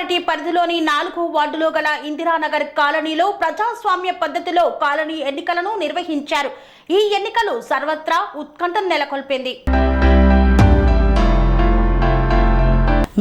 Municipality పరిధిలోని నాలుగు వార్డులో గల ఇందిరానగర్ కాలనీలో ప్రజాస్వామ్య పద్ధతిలో కాలనీ ఎన్నికలను నిర్వహించారు. ఈ ఎన్నికలు సర్వత్రా ఉత్కంఠం నెలకొల్పింది.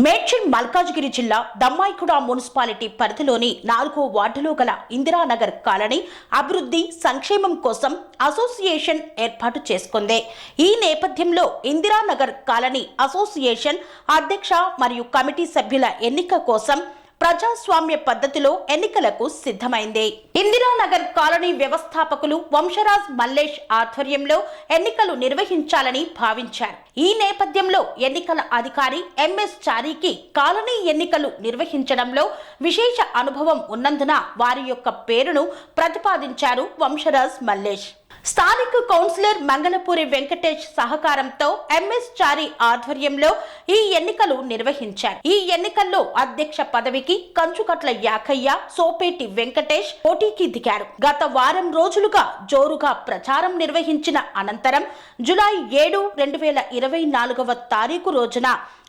మేడ్చల్ మల్కాజ్గిరి జిల్లా దమ్మాయికుడ మున్సిపాలిటీ పరిధిలోని నాలుగో వార్డులో గల ఇందిరానగర్ కాలనీ అభివృద్ధి సంక్షేమం కోసం అసోసియేషన్ ఏర్పాటు చేసుకుంది. ఈ నేపథ్యంలో ఇందిరానగర్ కాలనీ అసోసియేషన్ అధ్యక్ష మరియు కమిటీ సభ్యుల ఎన్నిక కోసం ప్రజాస్వామ్య పద్ధతిలో ఎన్నికలకు సిద్ధమైంది. ఇందిరానగర్ కాలనీ వ్యవస్థాపకులు వంశరాజ్ మల్లేష్ ఆధ్వర్యంలో ఎన్నికలు నిర్వహించాలని భావించారు. ఈ నేపథ్యంలో ఎన్నికల అధికారి ఎంఎస్ చారీకి కాలనీ ఎన్నికలు నిర్వహించడంలో విశేష అనుభవం ఉన్నందున వారి యొక్క పేరును ప్రతిపాదించారు వంశరాజ్ మల్లేష్. స్థానిక కౌన్సిలర్ మంగళపూరి వెంకటేష్ సహకారంతో ఎంఎస్ చారి ఆధ్వర్యంలో ఈ ఎన్నికలు నిర్వహించారు. ఈ ఎన్నికల్లో అధ్యక్ష పదవికి కంచుకట్ల యాకయ్య సోపేటి వెంకటేష్ పోటీకి దిగారు. గత వారం రోజులుగా జోరుగా ప్రచారం నిర్వహించిన అనంతరం జులై ఏడు రెండు వేల ఇరవై నాలుగవ తారీఖు రోజున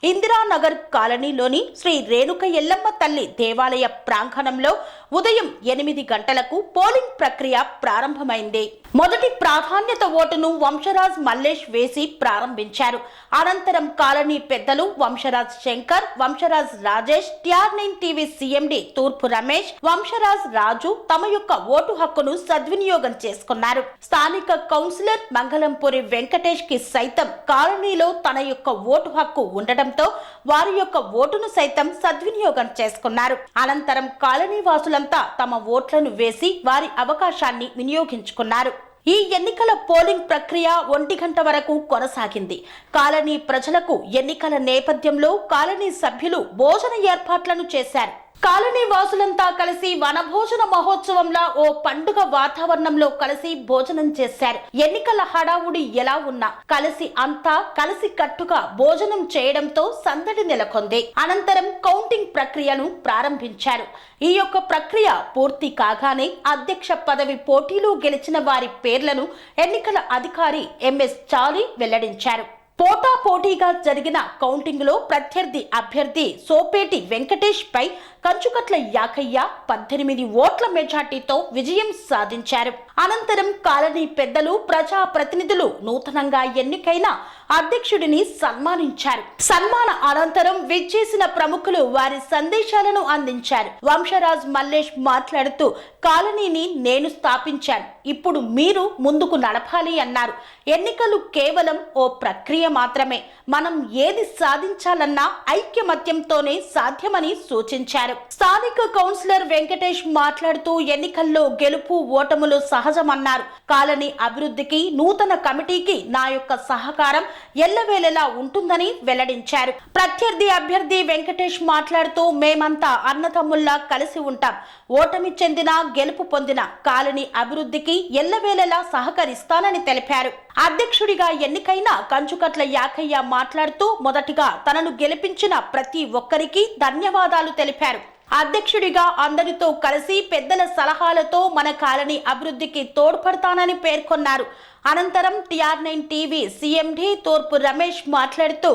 ఇందిరానగర్ కాలనీలోని శ్రీ రేణుక ఎల్లమ్మ తల్లి దేవాలయ ప్రాంగణంలో ఉదయం ఎనిమిది గంటలకు పోలింగ్ ప్రక్రియ ప్రారంభమైంది. మొదటి ప్రాధాన్యత ఓటును వంశరాజ్ మల్లేష్ వేసి ప్రారంభించారు. అనంతరం కాలనీ పెద్దలు Vamsharaj Shankar Vamsharaj Rajesh TR nine TV CMD తూర్పు రమేష్ వంశరాజ్ రాజు తమ యొక్క ఓటు హక్కును సద్వినియోగం చేసుకున్నారు. స్థానిక కౌన్సిలర్ మంగళంపూరి వెంకటేష్కి సైతం కాలనీలో తన యొక్క ఓటు హక్కు ఉండటంతో వారి యొక్క ఓటును సైతం సద్వినియోగం చేసుకున్నారు. అనంతరం కాలనీ వాసులంతా తమ ఓట్లను వేసి వారి అవకాశాన్ని వినియోగించుకున్నారు. ఈ ఎన్నికల పోలింగ్ ప్రక్రియ ఒంటి గంట వరకు కొనసాగింది. కాలనీ ప్రజలకు ఎన్నికల నేపథ్యంలో కాలనీ సభ్యులు భోజన ఏర్పాట్లను చేశారు. కాలనీ వాసులంతా కలిసి వనభోజన మహోత్సవంలా ఓ పండుగ వాతావరణంలో కలిసి భోజనం చేశారు. ఎన్నికల హడావుడి ఎలా ఉన్నా కలిసి అంతా కలిసి కట్టుగా భోజనం చేయడంతో సందడి నెలకొంది. అనంతరం కౌంటింగ్ ప్రక్రియను ప్రారంభించారు. ఈ యొక్క ప్రక్రియ పూర్తి కాగానే అధ్యక్ష పదవి పోటీలో గెలిచిన వారి పేర్లను ఎన్నికల అధికారి ఎంఎస్ చాలి వెల్లడించారు. పోటా పోటీగా జరిగిన కౌంటింగ్లో ప్రత్యర్థి అభ్యర్థి సోపేటి వెంకటేష్ పై కంచుకట్ల యాకయ్య పద్దెనిమిది ఓట్ల మెజార్టీతో విజయం సాధించారు. అనంతరం కాలనీ పెద్దలు ప్రజా ప్రతినిధులు నూతనంగా ఎన్నికైన అధ్యక్షుడిని సన్మానించారు. సన్మాన అనంతరం విచ్చేసిన ప్రముఖులు వారి సందేశాలను అందించారు. వంశరాజ్ మల్లేష్ మాట్లాడుతూ కాలనీని నేను స్థాపించాను. ఇప్పుడు మీరు ముందుకు నడపాలి అన్నారు. ఎన్నికలు కేవలం ఓ ప్రక్రియ మాత్రమే. మనం ఏది సాధించాలన్నా ఐక్యమత్యంతోనే సాధ్యమని సూచించారు. స్థానిక కౌన్సిలర్ వెంకటేష్ మాట్లాడుతూ ఎన్నికల్లో గెలుపు ఓటములు సహజమన్నారు. కాలనీ అభివృద్ధికి నూతన కమిటీకి నా యొక్క సహకారం ఎల్లవేళలా ఉంటుందని వెల్లడించారు. ప్రత్యర్థి అభ్యర్థి వెంకటేష్ మాట్లాడుతూ మేమంతా అన్నతమ్ముల్లా కలిసి ఉంటాం. ఓటమి చెందిన గెలుపు పొందిన కాలనీ అభివృద్ధికి ఎల్లవేళలా సహకరిస్తానని తెలిపారు. అధ్యక్షుడిగా ఎన్నికైన కంచుకట్ల యాకయ్య మాట్లాడుతూ మొదటిగా తనను గెలిపించిన ప్రతి ఒక్కరికి ధన్యవాదాలు తెలిపారు. అధ్యక్షుడిగా అందరితో కలిసి పెద్దల సలహాలతో మన కాలనీ అభివృద్ధికి తోడ్పడతానని పేర్కొన్నారు. అనంతరం టిఆర్ నైన్ టీవీ సీఎండి తూర్పు రమేష్ మాట్లాడుతూ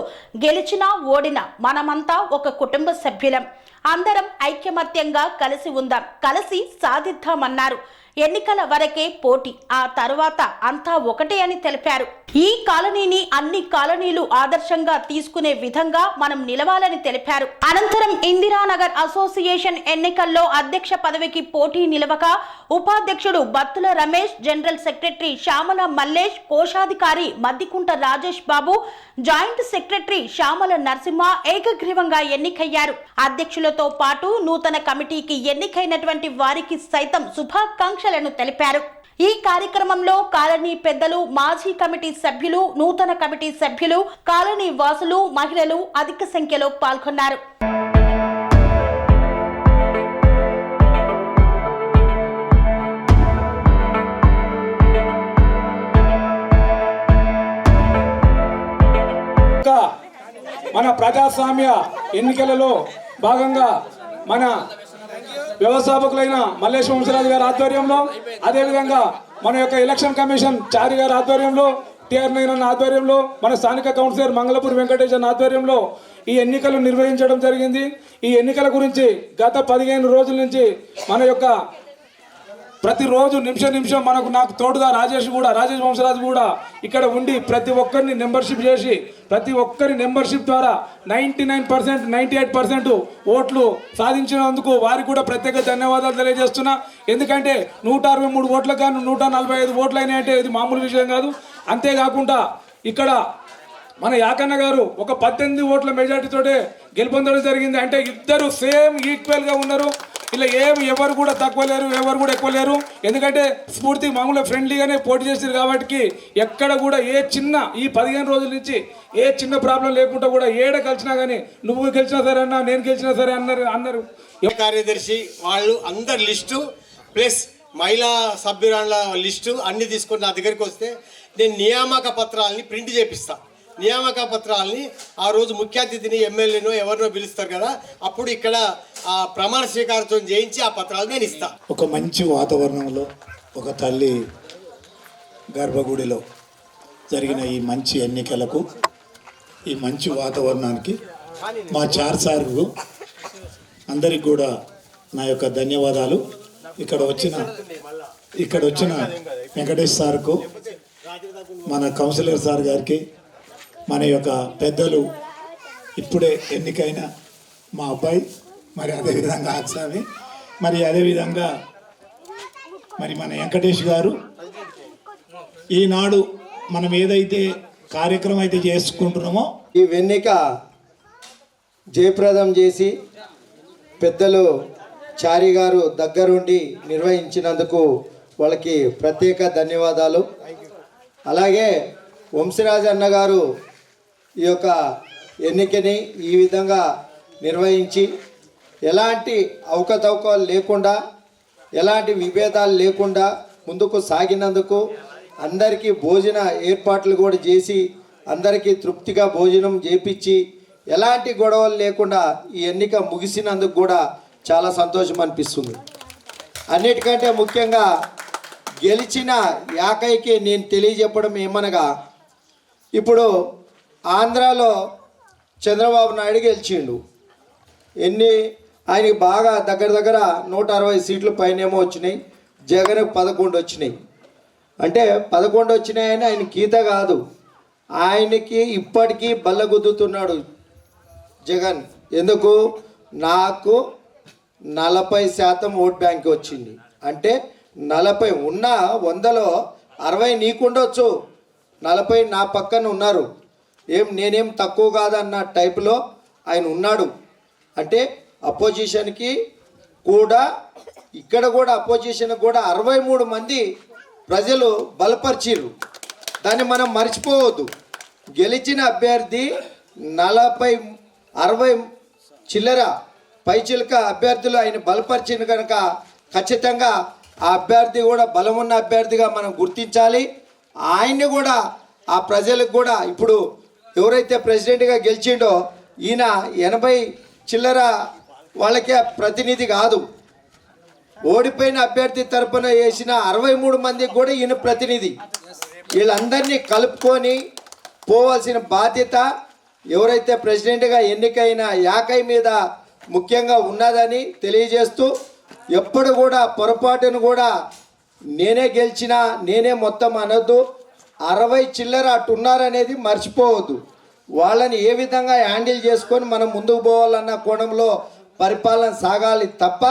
గెలిచినా ఓడినా మనమంతా ఒక కుటుంబ సభ్యులం. అందరం ఐక్యమత్యంగా కలిసి ఉందాం. కలిసి సాధిద్దామన్నారు. ఎన్నికల వరకే పోటీ ఆ తరువాత అంతా ఒకటే అని తెలిపారు. ఈ కాలనీని అన్ని కాలనీలు ఆదర్శంగా తీసుకునే విధంగా మనం నిలవాలని తెలిపారు. అనంతరం ఇందిరానగర్ అసోసియేషన్ ఎన్నికల్లో అధ్యక్ష పదవికి పోటీ నిలవక ఉపాధ్యక్షుడు బత్తుల రమేష్ జనరల్ సెక్రటరీ శ్యామల మల్లేష్ కోశాధికారి మద్దికుంట రాజేష్ బాబు జాయింట్ సెక్రటరీ శ్యామల నరసింహ ఏకగ్రీవంగా ఎన్నికయ్యారు. అధ్యక్షులతో పాటు నూతన కమిటీకి ఎన్నికైనటువంటి వారికి సైతం శుభాకాంక్షలను తెలిపారు. ఈ కార్యక్రమంలో కాలనీ పెద్దలు మాజీ కమిటీ సభ్యులు నూతన కమిటీ సభ్యులు కాలనీ వాసులు మహిళలు అధిక సంఖ్యలో పాల్గొన్నారు. మన ప్రజాస్వామ్య ఎన్నికలలో భాగంగా మన వ్యవస్థాపకులైన మల్లేశ్వర వంశరాజు గారి ఆధ్వర్యంలో అదేవిధంగా మన యొక్క ఎలక్షన్ కమిషన్ చారి గారి ఆధ్వర్యంలో టిఆర్ నైన్ ఆధ్వర్యంలో మన స్థానిక కౌన్సిలర్ మంగళపూర్ వెంకటేశ్వర ఆధ్వర్యంలో ఈ ఎన్నికలు నిర్వహించడం జరిగింది. ఈ ఎన్నికల గురించి గత పదిహేను రోజుల నుంచి మన యొక్క ప్రతిరోజు నిమిషం నిమిషం మనకు నాకు తోడుగా రాజేష్ కూడా రాజేష్ వంశరాజు కూడా ఇక్కడ ఉండి ప్రతి ఒక్కరిని మెంబర్షిప్ చేసి ప్రతి ఒక్కరి మెంబర్షిప్ ద్వారా ninety nine percent ninety eight percent ఓట్లు సాధించినందుకు వారికి కూడా ప్రత్యేక ధన్యవాదాలు తెలియజేస్తున్నా. ఎందుకంటే నూట అరవై మూడు ఓట్లకు కానీ నూట నలభై ఐదు ఓట్లు అయినాయంటే ఇది మామూలు విషయం కాదు. అంతేకాకుండా ఇక్కడ మన యాకన్న గారు ఒక పద్దెనిమిది ఓట్ల మెజార్టీతోటే గెలుపొందడం జరిగింది. అంటే ఇద్దరు సేమ్ ఈక్వల్గా ఉన్నారు. ఇలా ఏమి ఎవరు కూడా తక్కువ లేరు ఎవరు కూడా ఎక్కువ లేరు. ఎందుకంటే స్ఫూర్తి మామూలుగా ఫ్రెండ్లీగానే పోటీ చేసారు కాబట్టి ఎక్కడ కూడా ఏ చిన్న ఈ పదిహేను రోజుల నుంచి ఏ చిన్న ప్రాబ్లం లేకుండా కూడా ఏడ కలిసినా కానీ నువ్వు గెలిచినా సరే అన్నా నేను గెలిచినా సరే అన్నారు అన్నారు. కార్యదర్శి వాళ్ళు అందరి లిస్టు ప్లస్ మహిళా సభ్యురాళ్ళ లిస్టు అన్ని తీసుకొని నా దగ్గరికి వస్తే నేను నియామక పత్రాలని ప్రింట్ చేపిస్తాను నియామక పత్రాలని ఆ రోజు ముఖ్య అతిథిని ఎమ్మెల్యేనో ఎవరినో పిలుస్తారు కదా అప్పుడు ఇక్కడ ఆ ప్రమాణ స్వీకారం చేయించి ఆ పత్రాలు నేను ఇస్తా. ఒక మంచి వాతావరణంలో ఒక తల్లి గర్భగుడిలో జరిగిన ఈ మంచి ఎన్నికలకు ఈ మంచి వాతావరణానికి మా చార్ సార్లు అందరికి కూడా నా యొక్క ధన్యవాదాలు. ఇక్కడ వచ్చిన ఇక్కడ వచ్చిన వెంకటేష్ సార్కు మన కౌన్సిలర్ సార్ గారికి మన యొక్క పెద్దలు ఇప్పుడే ఎన్నికైన మా అబ్బాయి మరి అదేవిధంగా ఆక్సామి మరి అదేవిధంగా మరి మన వెంకటేష్ గారు. ఈనాడు మనం ఏదైతే కార్యక్రమం అయితే చేసుకుంటున్నామో ఈ వెన్నిక జయప్రదం చేసి పెద్దలు చారి గారు దగ్గరుండి నిర్వహించినందుకు వాళ్ళకి ప్రత్యేక ధన్యవాదాలు. అలాగే వంశీరాజ్ అన్న గారు ఈ యొక్క ఎన్నికని ఈ విధంగా నిర్వహించి ఎలాంటి అవకతవకలు లేకుండా ఎలాంటి విభేదాలు లేకుండా ముందుకు సాగినందుకు అందరికీ భోజన ఏర్పాట్లు కూడా చేసి అందరికీ తృప్తిగా భోజనం చేపించి ఎలాంటి గొడవలు లేకుండా ఈ ఎన్నిక ముగిసినందుకు కూడా చాలా సంతోషం అనిపిస్తుంది. అన్నిటికంటే ముఖ్యంగా గెలిచిన యాకైకి నేను తెలియజెప్పడం ఏమనగా ఇప్పుడు ఆంధ్రాలో చంద్రబాబు నాయుడు గెలిచిండు. ఎన్ని ఆయనకి బాగా దగ్గర దగ్గర నూట అరవై సీట్లు పైనేమో వచ్చినాయి. జగన్ పదకొండు వచ్చినాయి. అంటే పదకొండు వచ్చినాయని ఆయన గీత కాదు. ఆయనకి ఇప్పటికీ బల్లగుద్దుతున్నాడు జగన్. ఎందుకు? నాకు నలభై శాతం ఓట్ బ్యాంక్ వచ్చింది. అంటే నలభై ఉన్న వందలో అరవై నీకుండొచ్చు. నలభై నా పక్కన ఉన్నారు. ఏం నేనేం తక్కువ కాదన్న టైపులో ఆయన ఉన్నాడు. అంటే అపోజిషన్కి కూడా ఇక్కడ కూడా అపోజిషన్ కూడా అరవై మూడు మంది ప్రజలు బలపరిచిర్రు. దాన్ని మనం మర్చిపోవద్దు. గెలిచిన అభ్యర్థి నలభై అరవై చిల్లర పైచిలక అభ్యర్థులు ఆయన బలపరిచిన కనుక ఖచ్చితంగా ఆ అభ్యర్థి కూడా బలమున్న అభ్యర్థిగా మనం గుర్తించాలి. ఆయన్ని కూడా ఆ ప్రజలకు కూడా ఇప్పుడు ఎవరైతే ప్రెసిడెంట్గా గెలిచిండో ఈయన ఎనభై చిల్లర వాళ్ళకే ప్రతినిధి కాదు. ఓడిపోయిన అభ్యర్థి తరపున వేసిన అరవై మూడు మందికి కూడా ఈయన ప్రతినిధి. వీళ్ళందరినీ కలుపుకొని పోవాల్సిన బాధ్యత ఎవరైతే ప్రెసిడెంట్గా ఎన్నికైన యాకై మీద ముఖ్యంగా ఉన్నదని తెలియజేస్తూ ఎప్పుడు కూడా పొరపాటును కూడా నేనే గెలిచినా నేనే మొత్తం అనొద్దు. అరవై చిల్లర అటు ఉన్నారనేది మర్చిపోవద్దు. వాళ్ళని ఏ విధంగా హ్యాండిల్ చేసుకొని మనం ముందుకు పోవాలన్న కోణంలో పరిపాలన సాగాలి తప్ప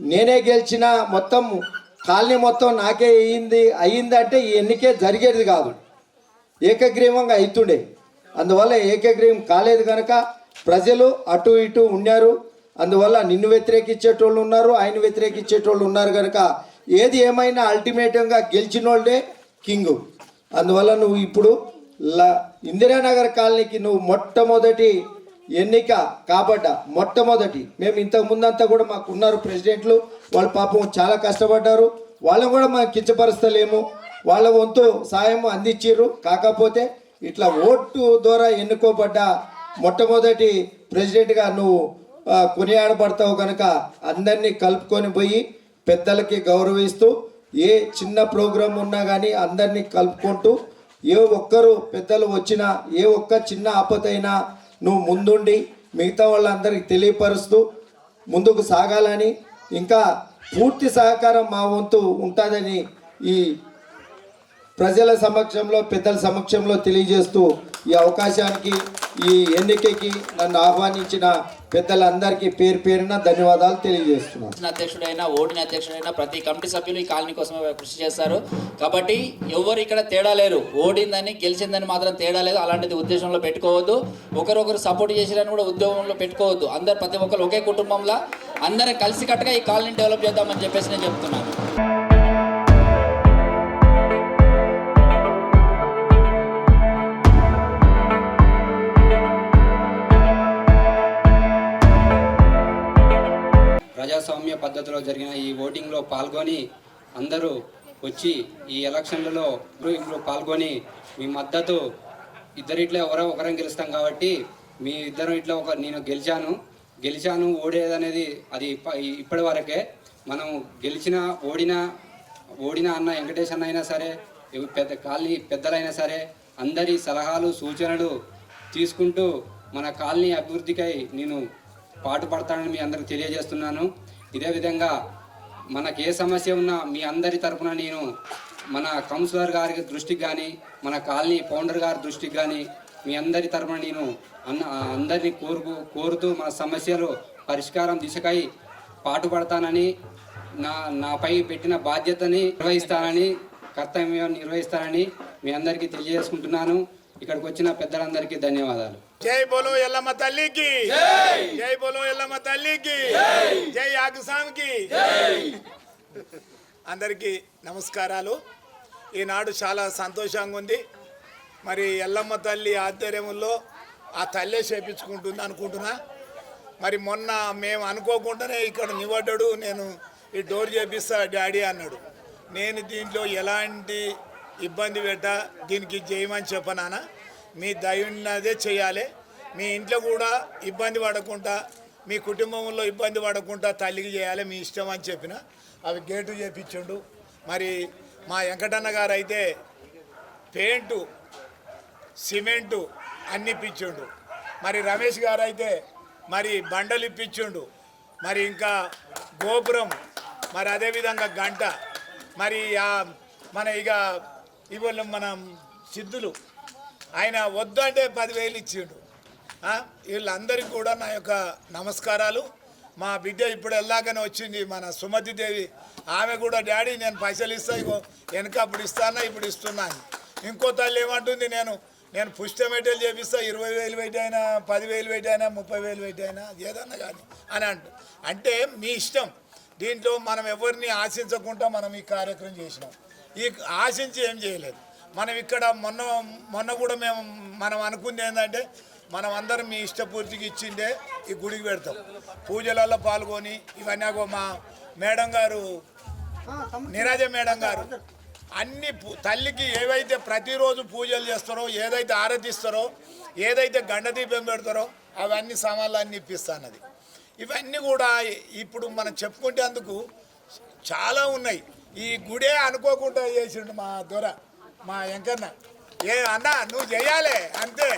నేనే గెలిచిన మొత్తం కాలనీ మొత్తం నాకే అయ్యింది అయ్యిందంటే ఈ ఎన్నికే జరిగేది కాదు. ఏకగ్రీవంగా అవుతుండే అందువల్ల ఏకగ్రీవం కాలేదు కనుక ప్రజలు అటు ఇటు ఉన్నారు. అందువల్ల నిన్ను వ్యతిరేకించేటోళ్ళు ఉన్నారు ఆయన వ్యతిరేకించేటోళ్ళు ఉన్నారు కనుక ఏది ఏమైనా అల్టిమేటంగా గెలిచిన వాళ్ళే కింగు. అందువల్ల నువ్వు ఇప్పుడు ల ఇందిరానగర్ కాలనీకి నువ్వు మొట్టమొదటి ఎన్నిక కాబట్ట మొట్టమొదటి. మేము ఇంతకు ముందంతా కూడా మాకు ఉన్నారు ప్రెసిడెంట్లు. వాళ్ళు పాపం చాలా కష్టపడ్డారు. వాళ్ళని కూడా మనం కించపరుస్తలేము. వాళ్ళ వంతు సాయం అందించారు కాకపోతే ఇట్లా ఓటు ద్వారా ఎన్నుకోబడ్డ మొట్టమొదటి ప్రెసిడెంట్గా నువ్వు కొనియాడబడతావు కనుక అందరినీ కలుపుకొని పోయి పెద్దలకి గౌరవిస్తూ ఏ చిన్న ప్రోగ్రాం ఉన్నా కానీ అందరినీ కలుపుకుంటూ ఏ ఒక్కరు పెద్దలు వచ్చినా ఏ ఒక్క చిన్న ఆపతైనా నువ్వు ముందుండి మిగతా వాళ్ళందరికీ తెలియపరుస్తూ ముందుకు సాగాలని ఇంకా పూర్తి సహకారం మా వంతు ఉంటుందని ఈ ప్రజల సమక్షంలో పెద్దల సమక్షంలో తెలియజేస్తూ ఈ అవకాశానికి ఈ ఎన్నికకి నన్ను ఆహ్వానించిన పెద్దలందరికీ పేరు పేరున ధన్యవాదాలు తెలియజేస్తున్నాను. అధ్యక్షుడైనా ఓడిన అధ్యక్షుడైనా ప్రతి కమిటీ సభ్యులు ఈ కాలనీ కోసమే కృషి చేస్తారు. కాబట్టి ఎవరు ఇక్కడ తేడా లేరు. ఓడిందని గెలిచిందని మాత్రం తేడా లేదు. అలాంటిది ఉద్దేశంలో పెట్టుకోవద్దు. ఒకరొకరు సపోర్ట్ చేసిరని కూడా ఉద్యోగంలో పెట్టుకోవద్దు. అందరు ప్రతి ఒక్కరు ఒకే కుటుంబంలో అందరం కలిసికట్టుగా ఈ కాలనీ డెవలప్ చేద్దామని చెప్పేసి నేను చెప్తున్నాను. పద్ధతిలో జరిగిన ఈ ఓటింగ్లో పాల్గొని అందరూ వచ్చి ఈ ఎలక్షన్లలో ఇప్పుడు పాల్గొని మీ మద్దతు ఇద్దరిట్లో ఎవరో ఒకరం గెలుస్తాం కాబట్టి మీ ఇద్దరు ఇట్లా ఒక నేను గెలిచాను. గెలిచాను ఓడేదనేది అది ఇప్ప- ఇప్పటి వరకే. మనం గెలిచిన ఓడిన ఓడిన అన్న వెంకటేష్ అన్న అయినా సరే పెద్ద కాలనీ పెద్దలైనా సరే అందరి సలహాలు సూచనలు తీసుకుంటూ మన కాలనీ అభివృద్ధికై నేను పాటుపడతానని మీ అందరికి తెలియజేస్తున్నాను. ఇదే విధంగా మనకి ఏ సమస్య ఉన్నా మీ అందరి తరఫున నేను మన కౌన్సిలర్ గారి దృష్టికి కానీ మన కాలనీ ఫౌండర్ గారి దృష్టికి కానీ మీ అందరి తరపున నేను అన్న అందరినీ కోరుకు కోరుతూ మన సమస్యలు పరిష్కారం దిశకై పాటుపడతానని నా నాపై పెట్టిన బాధ్యతని నిర్వహిస్తానని కర్తవ్యం నిర్వహిస్తానని మీ అందరికీ తెలియజేసుకుంటున్నాను. ఇక్కడికి వచ్చిన పెద్దలందరికీ ధన్యవాదాలు. జై బోలో ఎల్లమ్మ తల్లికి. జై. బోలో ఎల్లమ్మ తల్లికి. జై. ఆగుసాంకి అందరికీ నమస్కారాలు. ఈనాడు చాలా సంతోషంగా ఉంది. మరి ఎల్లమ్మ తల్లి ఆధ్వర్యంలో ఆ తల్లే చేపించుకుంటుంది అనుకుంటున్నా. మరి మొన్న మేము అనుకోకుండానే ఇక్కడ నిలబడ్డాడు నేను ఈ డోర్ చేపిస్తా డాడీ అన్నాడు. నేను దీంట్లో ఎలాంటి ఇబ్బంది పెట్ట దీనికి చేయమని చెప్పనానా మీ దయన్నదే చేయాలి. మీ ఇంట్లో కూడా ఇబ్బంది పడకుండా మీ కుటుంబంలో ఇబ్బంది పడకుండా తల్లికి చేయాలి మీ ఇష్టం అని చెప్పిన. అవి గేటు చేపించుండు. మరి మా వెంకటన్న గారు అయితే పెయింటు సిమెంటు అన్ని ఇప్పించుండు. మరి రమేష్ గారు అయితే మరి బండలు ఇప్పించుండు. మరి ఇంకా గోపురం మరి అదేవిధంగా గంట. మరి మన ఇక ఇవాళ మనం సిద్ధులు ఆయన వద్దు అంటే పదివేలు ఇచ్చిండు. వీళ్ళందరికీ కూడా నా యొక్క నమస్కారాలు. మా బిడ్డ ఇప్పుడు వెళ్ళాకనే వచ్చింది మన సుమతి దేవి. ఆమె కూడా డాడీ నేను పైసలు ఇస్తా ఇగో వెనక అప్పుడు ఇస్తానా ఇప్పుడు ఇస్తున్నాను ఇంకో తల్లి ఏమంటుంది నేను నేను పుష్టమెటలు చేపిస్తా ఇరవై వేలు పెట్టైనా పదివేలు పెట్టైనా ముప్పై వేలు పెట్టైనా ఏదన్నా కానీ అని అంటు. అంటే మీ ఇష్టం. దీంట్లో మనం ఎవరిని ఆశించకుండా మనం ఈ కార్యక్రమం చేసినాం. ఈ ఆశించి ఏం చేయలేదు. మనం ఇక్కడ మొన్న మొన్న కూడా మేము మనం అనుకుంది ఏంటంటే మనం అందరం మీ ఇష్టపూర్తికి ఇచ్చిందే ఈ గుడికి పెడతాం. పూజలలో పాల్గొని ఇవన్నీ మా మేడం గారు నీరాజ మేడం గారు అన్ని తల్లికి ఏవైతే ప్రతిరోజు పూజలు చేస్తారో ఏదైతే ఆరాధిస్తారో ఏదైతే గండ దీపం పెడతారో అవన్నీ సామాన్లు అన్ని ఇప్పిస్తానది. ఇవన్నీ కూడా ఇప్పుడు మనం చెప్పుకునేందుకు చాలా ఉన్నాయి. ఈ గుడే అనుకోకుండా చేసిండు మా దొర. మా వెంకన్న ఏ అన్న నువ్వు చేయాలి అంతే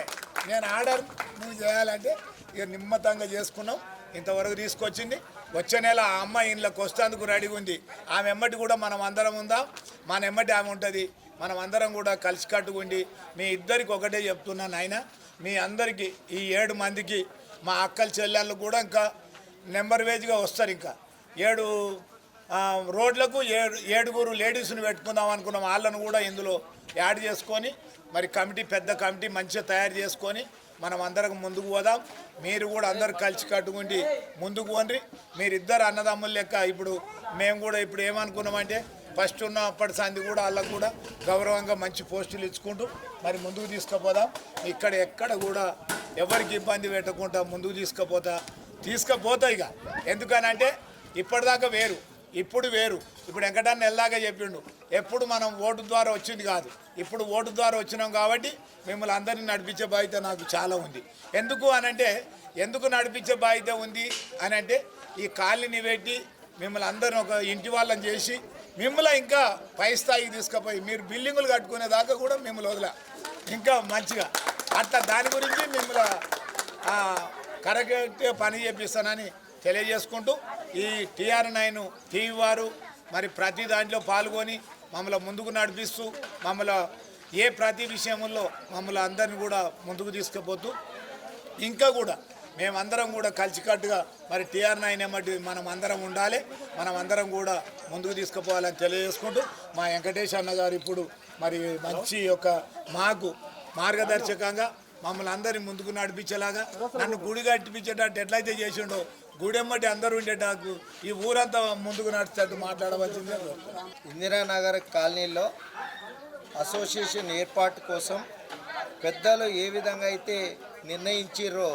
నేను ఆర్డర్ నువ్వు చేయాలంటే ఇక నిమ్మతంగా చేసుకున్నాం. ఇంతవరకు తీసుకొచ్చింది. వచ్చే నెల ఆ అమ్మాయి ఇంట్లోకి వస్తేందుకు రెడీగా ఉంది. ఆమె ఎమ్మటి కూడా మనం అందరం ఉందాం. మన ఎమ్మటి ఆమె ఉంటుంది. మనం అందరం కూడా కలిసికట్టుకుండి మీ ఇద్దరికి ఒకటే చెప్తున్నాను ఆయన మీ అందరికీ ఈ ఏడు మందికి మా అక్కల చెల్లెళ్ళు కూడా ఇంకా నెంబర్ వేజ్గా వస్తారు ఇంకా. ఏడు రోడ్లకు ఏడు ఏడుగురు లేడీస్ని పెట్టుకుందాం అనుకున్నాం. వాళ్ళను కూడా ఇందులో యాడ్ చేసుకొని మరి కమిటీ పెద్ద కమిటీ మంచిగా తయారు చేసుకొని మనం అందరం ముందుకు పోదాం. మీరు కూడా అందరు కలిసి కట్టుకుండి ముందుకు పోండి. మీరిద్దరు అన్నదమ్ముల లెక్క ఇప్పుడు మేము కూడా ఇప్పుడు ఏమనుకున్నామంటే ఫస్ట్ ఉన్న అప్పటి సంది కూడా వాళ్ళకు కూడా గౌరవంగా మంచి పోస్టులు ఇచ్చుకుంటూ మరి ముందుకు తీసుకుపోదాం. ఇక్కడ ఎక్కడ కూడా ఎవరికి ఇబ్బంది పెట్టకుండా ముందుకు తీసుకుపోతా తీసుకుపోతాయి ఇక. ఎందుకనంటే ఇప్పటిదాకా వేరు. ఇప్పుడు వేరు. ఇప్పుడు వెంకటాన్ని ఎల్లాగా చెప్పిండు. ఎప్పుడు మనం ఓటు ద్వారా వచ్చింది కాదు. ఇప్పుడు ఓటు ద్వారా వచ్చినాం కాబట్టి మిమ్మల్ని అందరినీ నడిపించే బాధ్యత నాకు చాలా ఉంది. ఎందుకు అనంటే ఎందుకు నడిపించే బాధ్యత ఉంది అని అంటే ఈ కాలిని పెట్టి మిమ్మల్ని అందరిని ఒక ఇంటి వాళ్ళని చేసి మిమ్మల్ని ఇంకా పై స్థాయికి తీసుకుపోయి మీరు బిల్డింగులు కట్టుకునే దాకా కూడా మిమ్మల్ని వదిలే. ఇంకా మంచిగా. అట్లా దాని గురించి మిమ్మల్ని కరెక్ట్ పని చేపిస్తానని తెలియజేసుకుంటూ ఈ టీఆర్ నైన్ టీవీ వారు మరి ప్రతి దాంట్లో పాల్గొని మమ్మల్ని ముందుకు నడిపిస్తూ మమ్మల్ని ఏ ప్రతి విషయంలో మమ్మల్ని అందరిని కూడా ముందుకు తీసుకుపోతూ ఇంకా కూడా మేమందరం కూడా కలిసికట్టుగా మరి టీఆర్ నైన్ ఏమటి మనం అందరం ఉండాలి. మనం అందరం కూడా ముందుకు తీసుకుపోవాలని తెలియజేసుకుంటూ మా వెంకటేష్ అన్న గారు ఇప్పుడు మరి మంచి యొక్క మాకు మార్గదర్శకంగా మమ్మల్ని అందరినీ ముందుకు నడిపించేలాగా నన్ను గుడి కట్టిపించేటట్టు ఎట్లయితే చేసిండో గుడెమ్మటి అందరూ ఉండేటాకు ఈ ఊరంతా ముందుకు నడిచేట్టు మాట్లాడవలసిందే. ఇందిరానగర్ కాలనీలో అసోసియేషన్ ఏర్పాటు కోసం పెద్దలు ఏ విధంగా అయితే నిర్ణయించారో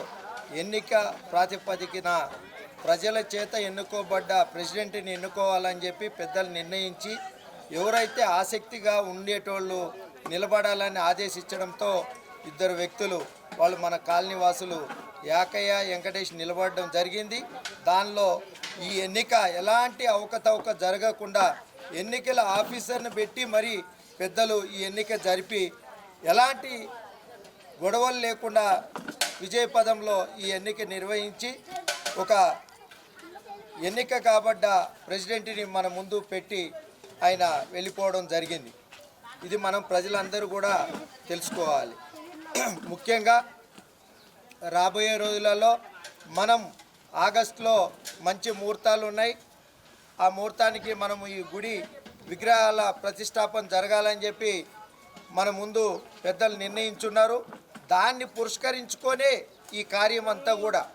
ఎన్నిక ప్రాతిపదికన ప్రజల చేత ఎన్నుకోబడ్డ ప్రెసిడెంట్ని ఎన్నుకోవాలని చెప్పి పెద్దలు నిర్ణయించి ఎవరైతే ఆసక్తిగా ఉండేటోళ్ళు నిలబడాలని ఆదేశించడంతో ఇద్దరు వ్యక్తులు వాళ్ళు మన కాలనీ వాసులు యాకయ్య వెంకటేష్ నిలబడడం జరిగింది. దానిలో ఈ ఎన్నిక ఎలాంటి అవకతవక జరగకుండా ఎన్నికల ఆఫీసర్ని పెట్టి మరి పెద్దలు ఈ ఎన్నిక జరిపి ఎలాంటి గొడవలు లేకుండా విజయపదంలో ఈ ఎన్నిక నిర్వహించి ఒక ఎన్నిక కాబడ్డ ప్రెసిడెంట్ని మన ముందు పెట్టి ఆయన వెళ్ళిపోవడం జరిగింది. ఇది మనం ప్రజలందరూ కూడా తెలుసుకోవాలి. ముఖ్యంగా రాబోయే రోజులలో మనం ఆగస్టులో మంచి ముహూర్తాలు ఉన్నాయి ఆ ముహూర్తానికి మనం ఈ గుడి విగ్రహాల ప్రతిష్టాపన జరగాలని చెప్పి మన ముందు పెద్దలు నిర్ణయించున్నారు. దాన్ని పురస్కరించుకొనే ఈ కార్యం అంతా కూడా.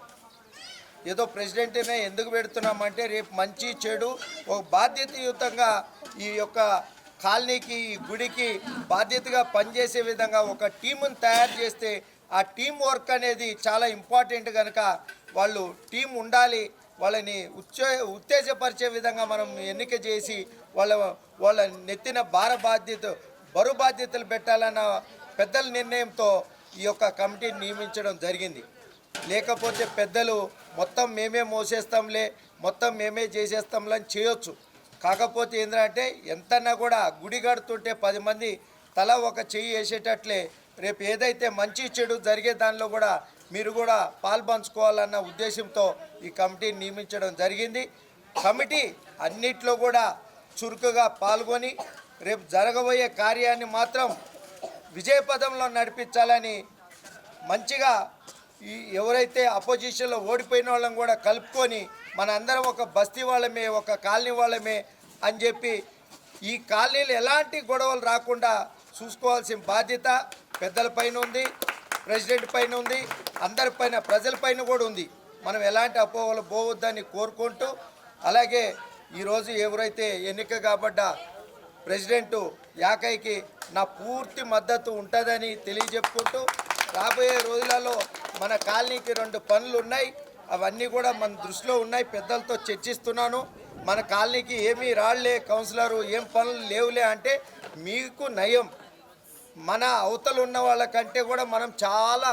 ఏదో ప్రెసిడెంట్నే ఎందుకు పెడుతున్నామంటే రేపు మంచి చెడు ఒక బాధ్యతయుతంగా ఈ యొక్క కాలనీకి ఈ గుడికి బాధ్యతగా పనిచేసే విధంగా ఒక టీముని తయారు చేస్తే ఆ టీం వర్క్ అనేది చాలా ఇంపార్టెంట్ కనుక వాళ్ళు టీం ఉండాలి వాళ్ళని ఉచ్చే ఉత్తేజపరిచే విధంగా మనం ఎన్నిక చేసి వాళ్ళ వాళ్ళ నెత్తిన భార బాధ్యత బరువు బాధ్యతలు పెట్టాలన్న పెద్దల నిర్ణయంతో ఈ యొక్క కమిటీని నియమించడం జరిగింది. లేకపోతే పెద్దలు మొత్తం మేమే మోసేస్తాంలే మొత్తం మేమే చేసేస్తాంలే అని చేయొచ్చు. కాకపోతే ఏంటంటే ఎంతన్నా కూడా గుడి కడుతుంటే పది మంది తల ఒక చెయ్యి వేసేటట్లే రేపు ఏదైతే మంచి చెడు జరిగే దానిలో కూడా మీరు కూడా పాల్పంచుకోవాలన్న ఉద్దేశంతో ఈ కమిటీని నియమించడం జరిగింది. కమిటీ అన్నిట్లో కూడా చురుకుగా పాల్గొని రేపు జరగబోయే కార్యాన్ని మాత్రం విజయపదంలో నడిపించాలని మంచిగా ఈ ఎవరైతే అపోజిషన్లో ఓడిపోయిన వాళ్ళని కూడా కలుపుకొని మన అందరం ఒక బస్తీ వాళ్ళమే ఒక కాలనీ వాళ్ళమే అని చెప్పి ఈ కాలనీలు ఎలాంటి గొడవలు రాకుండా చూసుకోవాల్సిన బాధ్యత పెద్దల పైన ఉంది ప్రెసిడెంట్ పైన ఉంది అందరిపైన ప్రజలపైన కూడా ఉంది. మనం ఎలాంటి అపోహలు పోవద్దని కోరుకుంటూ అలాగే ఈరోజు ఎవరైతే ఎన్నిక కాబడ్డ ప్రెసిడెంటు యాకైకి నా పూర్తి మద్దతు ఉంటుందని తెలియజెప్పుకుంటూ రాబోయే రోజులలో మన కాలనీకి రెండు పనులు ఉన్నాయి. అవన్నీ కూడా మన దృష్టిలో ఉన్నాయి. పెద్దలతో చర్చిస్తున్నాను. మన కాలనీకి ఏమీ రాళ్ళే కౌన్సిలరు ఏం పనులు లేవులే అంటే మీకు నయం. మన అవతల ఉన్న వాళ్ళకంటే కూడా మనం చాలా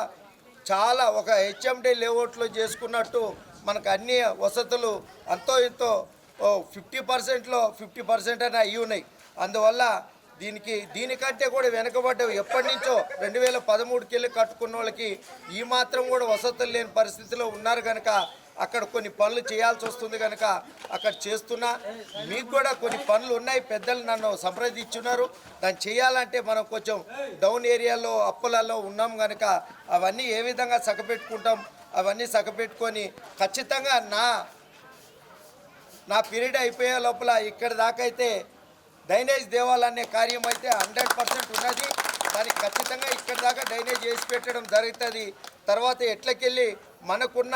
చాలా ఒక హెచ్ఎండి లేఅవుట్లో చేసుకున్నట్టు మనకు అన్ని వసతులు అంతో ఇంతో ఫిఫ్టీ పర్సెంట్లో ఫిఫ్టీ పర్సెంట్ అని అయ్యి ఉన్నాయి. అందువల్ల దీనికి దీనికంటే కూడా వెనకబడ్డ ఎప్పటి నుంచో రెండు వేల పదమూడుకి వెళ్ళి కట్టుకున్న వాళ్ళకి ఈ మాత్రం కూడా వసతులు లేని పరిస్థితిలో ఉన్నారు కనుక అక్కడ కొన్ని పనులు చేయాల్సి వస్తుంది కనుక అక్కడ చేస్తున్నా. మీకు కూడా కొన్ని పనులు ఉన్నాయి పెద్దలు నన్ను సంప్రదించున్నారు. దాన్ని చేయాలంటే మనం కొంచెం డౌన్ ఏరియాలో అప్పులలో ఉన్నాం కనుక అవన్నీ ఏ విధంగా సగపెట్టుకుంటాం అవన్నీ సగపెట్టుకొని ఖచ్చితంగా నా నా పీరియడ్ అయిపోయే లోపల ఇక్కడ దాకా అయితే డ్రైనేజ్ దేవాలనే కార్యం అయితే హండ్రెడ్ పర్సెంట్ ఉన్నది. దానికి ఖచ్చితంగా ఇక్కడ దాకా డ్రైనేజ్ చేసి పెట్టడం జరుగుతుంది. తర్వాత ఎట్లకెళ్ళి మనకున్న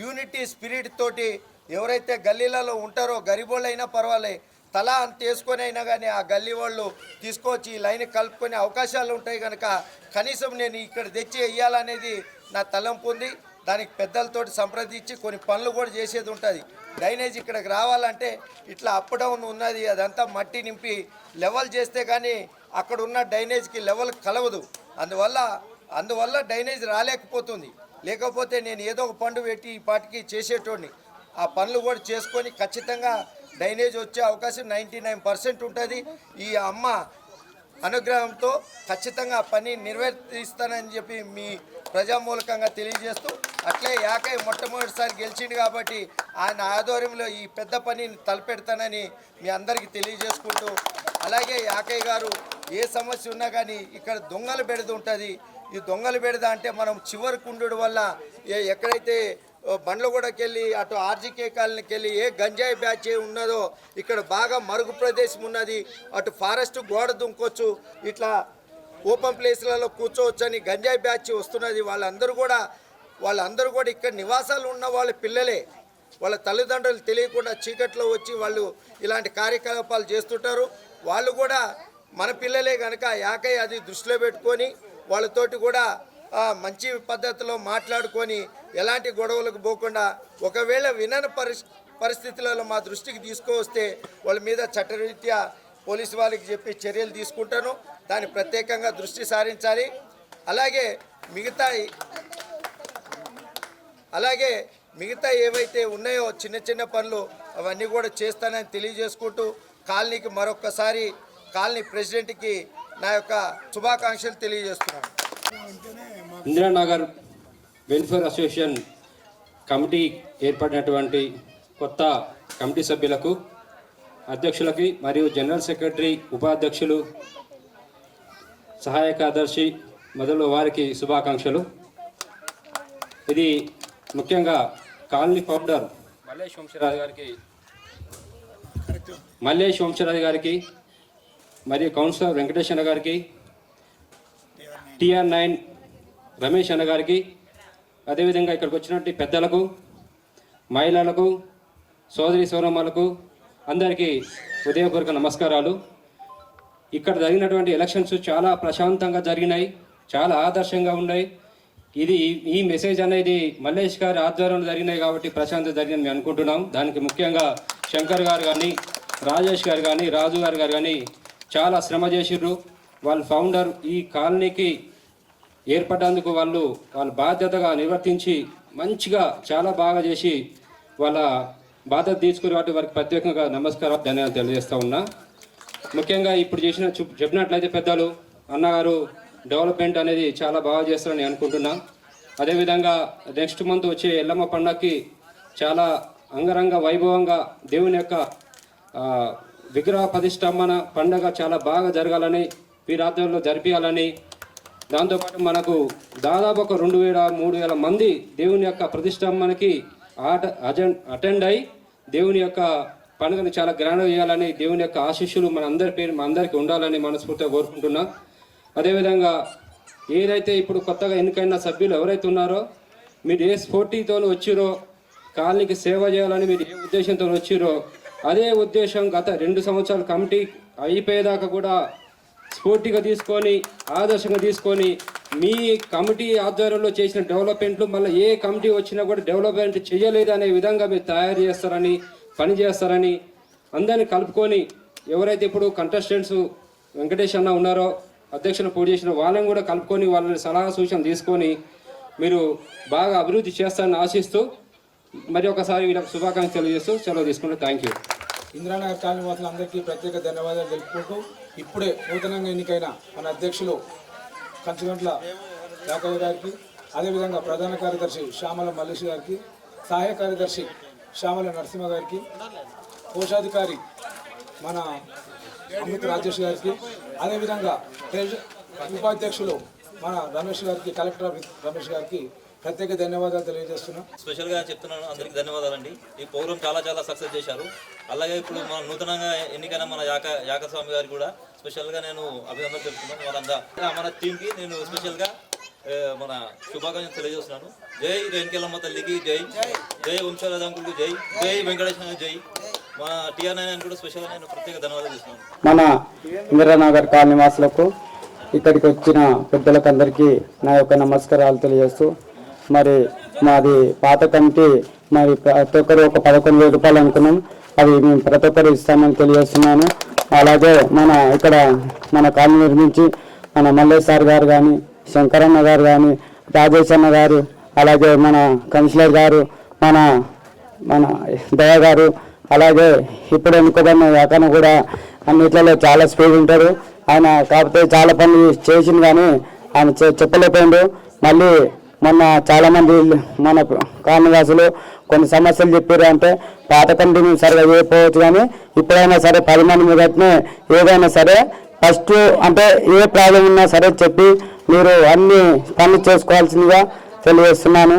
యూనిటీ స్పిరిట్ తోటి ఎవరైతే గల్లీలలో ఉంటారో గరిబోళ్ళైనా పర్వాలేదు పర్వాలే తలా అంత వేసుకొని అయినా కానీ ఆ గల్లీ వాళ్ళు తీసుకొచ్చి ఈ లైన్ కలుపుకునే అవకాశాలు ఉంటాయి కనుక కనీసం నేను ఇక్కడ తెచ్చి వెయ్యాలనేది నా తలంపు ఉంది. దానికి పెద్దలతోటి సంప్రదించి కొన్ని పనులు కూడా చేసేది ఉంటుంది. డ్రైనేజ్ ఇక్కడికి రావాలంటే ఇట్లా అప్ డౌన్ ఉన్నది అదంతా మట్టి నింపి లెవెల్ చేస్తే కానీ అక్కడ ఉన్న డ్రైనేజ్కి లెవెల్ కలవదు. అందువల్ల అందువల్ల డ్రైనేజ్ రాలేకపోతుంది. లేకపోతే నేను ఏదో ఒక పండు పెట్టి ఈ పాటికి చేసేటోడిని. ఆ పనులు కూడా చేసుకొని ఖచ్చితంగా డ్రైనేజ్ వచ్చే అవకాశం నైంటీ నైన్ పర్సెంట్ ఉంటుంది. ఈ అమ్మ అనుగ్రహంతో ఖచ్చితంగా పని నిర్వర్తిస్తానని చెప్పి మీ ప్రజామూలకంగా తెలియజేస్తూ అట్లే యాకై మొట్టమొదటిసారి గెలిచిండు కాబట్టి ఆయన ఆధ్వర్యంలో ఈ పెద్ద పనిని తలపెడతానని మీ అందరికీ తెలియజేసుకుంటూ అలాగే యాకయ్య గారు ఏ సమస్య ఉన్నా కానీ ఇక్కడ దొంగలు బెడద ఉంటుంది. ఈ దొంగలు పెడదా అంటే మనం చివరికి ఉండడం వల్ల ఏ- ఎక్కడైతే ఓ బండ్లగూడకి వెళ్ళి అటు ఆర్జీకే కాలనీకి వెళ్ళి ఏ గంజాయి బ్యాచ్ ఏ ఉన్నదో ఇక్కడ బాగా మరుగు ప్రదేశం ఉన్నది అటు ఫారెస్ట్ గోడ దుంకొచ్చు ఇట్లా ఓపెన్ ప్లేస్లలో కూర్చోవచ్చు అని గంజాయి బ్యాచ్ వస్తున్నది. వాళ్ళందరూ కూడా వాళ్ళందరూ కూడా ఇక్కడ నివాసాలు ఉన్న వాళ్ళ పిల్లలే. వాళ్ళ తల్లిదండ్రులు తెలియకుండా చీకట్లో వచ్చి వాళ్ళు ఇలాంటి కార్యకలాపాలు చేస్తుంటారు. వాళ్ళు కూడా మన పిల్లలే కనుక యాకై అది దృష్టిలో పెట్టుకొని వాళ్ళతోటి కూడా మంచి పద్ధతిలో మాట్లాడుకొని ఎలాంటి గొడవలకు పోకుండా ఒకవేళ వినని పరిస్థితులలో మా దృష్టికి తీసుకువస్తే వాళ్ళ మీద చట్టరీత్యా పోలీసు వాళ్ళకి చెప్పి చర్యలు తీసుకుంటాను. దాన్ని ప్రత్యేకంగా దృష్టి సారించాలి. అలాగే మిగతా అలాగే మిగతా ఏవైతే ఉన్నాయో చిన్న చిన్న పనులు అవన్నీ కూడా చేస్తానని తెలియజేసుకుంటూ కాలనీకి మరొక్కసారి కాలనీ ప్రెసిడెంట్కి నా యొక్క శుభాకాంక్షలు తెలియజేస్తున్నాను. ఇందిరానగర్ వెల్ఫేర్ అసోసియేషన్ కమిటీ ఏర్పడినటువంటి కొత్త కమిటీ సభ్యులకు అధ్యక్షులకి మరియు జనరల్ సెక్రటరీ ఉపాధ్యక్షులు సహాయ కార్యదర్శి మొదలు వారికి శుభాకాంక్షలు. ఇది ముఖ్యంగా కాలనీ ఫౌండర్ మల్లేష్ వంశరాజు గారికి మల్లేష్ వంశరాజు గారికి మరియు కౌన్సిలర్ అన్న గారికి టిఆర్ నైన్ రమేష్ అన్న గారికి అదేవిధంగా ఇక్కడికి వచ్చినటువంటి పెద్దలకు మహిళలకు సోదరి సోనమ్మలకు అందరికీ ఉదయపూర్వక నమస్కారాలు. ఇక్కడ జరిగినటువంటి ఎలక్షన్స్ చాలా ప్రశాంతంగా జరిగినాయి చాలా ఆదర్శంగా ఉన్నాయి. ఇది ఈ మెసేజ్ అనేది మల్లేష్ గారి ఆధ్వర్యంలో జరిగినాయి కాబట్టి ప్రశాంతత జరిగిందని మేము అనుకుంటున్నాం. దానికి ముఖ్యంగా శంకర్ గారు కానీ రాజేష్ గారు కానీ రాజు గారు గారు కానీ చాలా శ్రమ చేసిర్రు. వాళ్ళ ఫౌండర్ ఈ కాలనీకి ఏర్పడేందుకు వాళ్ళు వాళ్ళ బాధ్యతగా నిర్వర్తించి మంచిగా చాలా బాగా చేసి వాళ్ళ బాధ్యత తీసుకుని వాటి వారికి ప్రత్యేకంగా నమస్కారం ధన్యవాదాలు తెలియజేస్తూ ఉన్నా. ముఖ్యంగా ఇప్పుడు చేసిన చెప్పినట్లయితే పెద్దలు అన్నగారు డెవలప్మెంట్ అనేది చాలా బాగా చేస్తారని అనుకుంటున్నా. అదేవిధంగా నెక్స్ట్ మంత్ వచ్చే ఎల్లమ్మ పండగకి చాలా అంగరంగ వైభవంగా దేవుని యొక్క విగ్రహ ప్రతిష్టంభన పండగ చాలా బాగా జరగాలని వీరాధ్వర్యంలో జరిపించాలని దాంతోపాటు మనకు దాదాపు ఒక రెండు వేల మూడు వేల మంది దేవుని యొక్క ప్రతిష్టంభనకి ఆట అజెండ్ అటెండ్ అయి దేవుని యొక్క పండుగని చాలా గ్రాండ్గా చేయాలని దేవుని యొక్క ఆశీస్సులు మన అందరి పేరు మన అందరికీ ఉండాలని మనస్ఫూర్తిగా కోరుకుంటున్నా. అదేవిధంగా ఏదైతే ఇప్పుడు కొత్తగా ఎన్నికైన సభ్యులు ఎవరైతే ఉన్నారో మీరు ఏ స్ఫూర్తితో వచ్చిరో కాలనీకి సేవ చేయాలని మీరు ఏ ఉద్దేశంతో వచ్చిరో అదే ఉద్దేశం గత రెండు సంవత్సరాల కమిటీ అయిపోయేదాకా కూడా స్ఫూర్తిగా తీసుకొని ఆదర్శంగా తీసుకొని మీ కమిటీ ఆధ్వర్యంలో చేసిన డెవలప్మెంట్లు మళ్ళీ ఏ కమిటీ వచ్చినా కూడా డెవలప్మెంట్ చేయలేదు అనే విధంగా మీరు తయారు చేస్తారని పని చేస్తారని అందరిని కలుపుకొని ఎవరైతే ఇప్పుడు కంటెస్టెంట్స్ వెంకటేష్ అన్న ఉన్నారో అధ్యక్షులు పోటీ చేసిన వాళ్ళని కూడా కలుపుకొని వాళ్ళని సలహా సూచన తీసుకొని మీరు బాగా అభివృద్ధి చేస్తారని ఆశిస్తూ మరి ఒకసారి వీళ్ళకి శుభాకాంక్షలు తెలియజేస్తూ సెలవు తీసుకుంటూ థ్యాంక్ యూ ఇందిరానగర్ కాలనీ వాసులందరికీ ప్రత్యేక ధన్యవాదాలు తెలుపుకుంటూ ఇప్పుడే నూతనంగా ఎన్నికైన మన అధ్యక్షులు కంచుగంట్ల రాఘవ గారికి అదేవిధంగా ప్రధాన కార్యదర్శి శ్యామల మల్లేష్ గారికి సహాయ కార్యదర్శి శ్యామల నరసింహ గారికి కోశాధికారి మన అమిత్ రాజేష్ గారికి అదేవిధంగా ఉపాధ్యక్షులు మన రమేష్ గారికి కలెక్టర్ రమేష్ గారికి ప్రత్యేక ధన్యవాదాలు తెలియజేస్తున్నాం. స్పెషల్గా చెప్తున్నాను అందరికీ ధన్యవాదాలండి. ఈ ప్రోగ్రామ్ చాలా చాలా సక్సెస్ చేశారు. అలాగే ఇప్పుడు మన నూతనంగా ఎన్నికైన మన యాక యాకస్వామి గారికి కూడా స్పెషల్గా నేను అభినందనలు తెలుపుతున్నాను. వాళ్ళంతా మన టీంకి నేను స్పెషల్గా మన శుభాకాంక్షలు తెలియజేస్తున్నాను. జై రేణుకెళ్ళమ్మ తల్లికి జై. జై అంకుల్కి జై. జై వెంకటేశ్వర జై. మన టీఆర్ నైన్ కూడా స్పెషల్గా నేను ప్రత్యేక ధన్యవాదాలు చేస్తున్నాను మన ఇందిరానగర్ కాలనీ వాసులకు ఇక్కడికి వచ్చిన పెద్దలకు అందరికీ నా యొక్క నమస్కారాలు తెలియజేస్తూ మరి మాది పాత కమిటీ మరి ప్రతి ఒక్కరు ఒక పదకొండు వేల రూపాయలు అనుకున్నాం. అవి మేము ప్రతి ఒక్కరు ఇస్తామని తెలియజేస్తున్నాను. అలాగే మన ఇక్కడ మన కాలనీ నిర్మించి మన మల్లేష్ సార్ గారు కానీ శంకరన్న గారు కానీ రాజేష్ అన్న గారు అలాగే మన కౌన్సిలర్ గారు మన మన దయ గారు అలాగే ఇప్పుడు ఎన్నుకోబడిన అతను కూడా అన్నిట్లలో చాలా స్పీడ్ ఉంటారు. ఆయన కాకపోతే చాలా పనులు చేసింది కానీ ఆయన చెప్పలేకపోయిండు. మళ్ళీ మొన్న చాలామంది మన కాలనివాసులు కొన్ని సమస్యలు చెప్పారు అంటే పాత కంటిన్యూ సరిగా చేయకపోవచ్చు కానీ ఇప్పుడైనా సరే పది మంది మీదనే ఏదైనా సరే ఫస్ట్ అంటే ఏ ప్రాబ్లం ఉన్నా సరే చెప్పి మీరు అన్ని పనులు చేసుకోవాల్సిందిగా తెలియజేస్తున్నాను.